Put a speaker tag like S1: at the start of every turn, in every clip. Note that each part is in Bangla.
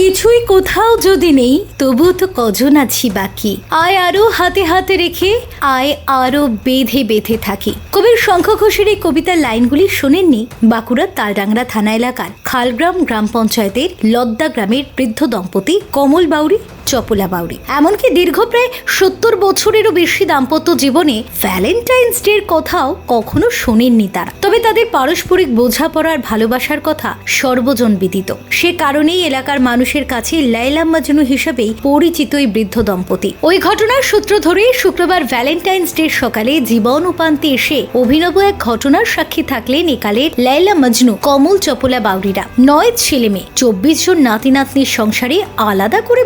S1: কিছুই কোথাও যদি নেই, তবু তো কজন আছি বাকি? আয় আরও হাতে হাতে রেখে, আয় আরও বেঁধে বেঁধে থাকি। কবির শঙ্খ ঘোষের এই কবিতার লাইনগুলি শোনেননি বাঁকুড়ার তালডাংরা থানা এলাকার খালগ্রাম গ্রাম পঞ্চায়েতের লদ্দা গ্রামের বৃদ্ধ দম্পতি কমল বাউরি চপলা বাউরি। এমনকি দীর্ঘ প্রায় সত্তর বছরেরও বেশি দাম্পত্য জীবনে ভ্যালেন্টাইন্স ডের কথাও কখনো শোনেননি তারা। তবে তাদের পারস্পরিক বোঝাপড়ার ভালোবাসার কথা সর্বজন বিদিত সে কারণেই এলাকার মানুষের কাছে লাইলা মাজনু হিসেবেই পরিচিত এই বৃদ্ধ দম্পতি। ওই ঘটনার সূত্র ধরে শুক্রবার ভ্যালেন্টাইন্স ডে সকালে জীবন উপান্তে এসে অভিনব এক ঘটনার সাক্ষী থাকলেন একালের লাইলা মজনু, কমল চপলা বাউরিরা। নয় ছেলে মেয়ে, চব্বিশ জন নাতি নাতনির সংসারে আলাদা করে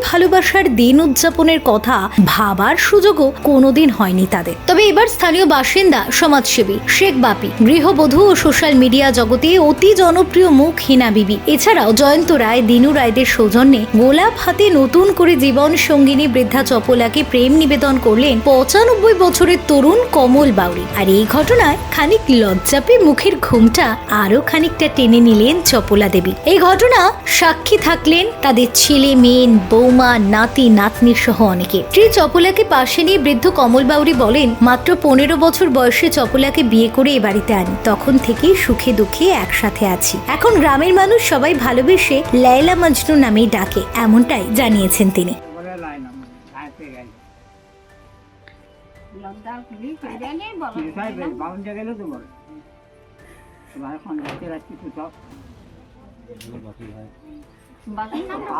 S1: ভালোবাসার দিন উদযাপনের কথা ভাবার সুযোগও কোনোদিন হয়নি তাদের। তবে এবার স্থানীয় বাসিন্দা, সমাজসেবী শেখ বাপি, গৃহবধূ ও সোশ্যাল মিডিয়া জগতে অতি জনপ্রিয় মুখ হিনা বিবি। এছাড়াও জয়ন্ত রায়, দিনু রায়দের সৌজন্যে গোলাপ হাতে নতুন করে জীবন সঙ্গিনী বৃদ্ধা চপলাকে প্রেম নিবেদন করলেন পঁচানব্বই বছরের তরুণ কমল বাউরি। আর এই ঘটনায় খানিক লজ্জাপে মুখের ঘুমটা আরও খানিকটা টেনে নিলেন চপলা দেবী। এই ঘটনা সাক্ষী থাকলেন তাদের ছেলে, মেয়ে, বৌমা নাতি, নাতনির সহ অনেকে। শ্রী চপলাকে পাশে নিয়ে বৃদ্ধ কমল বাউরি বলেন, মাত্র পনেরো বছর বয়সে চপলাকে বিয়ে করে এ বাড়িতে আনি। তখন থেকেই সুখে দুঃখে একসাথে আছি। এখন গ্রামের মানুষ সবাই ভালোবেসে লাইলা মজনু নামেই ডাকে, এমনটাই জানিয়েছেন তিনি।
S2: তোমার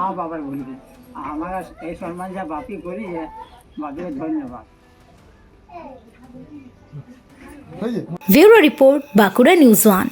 S2: আ বাবার বলবে আমার এই সম্মান যা বাপি করি বাপিকে ধন্যবাদ।
S1: Bureau report Bankura news one.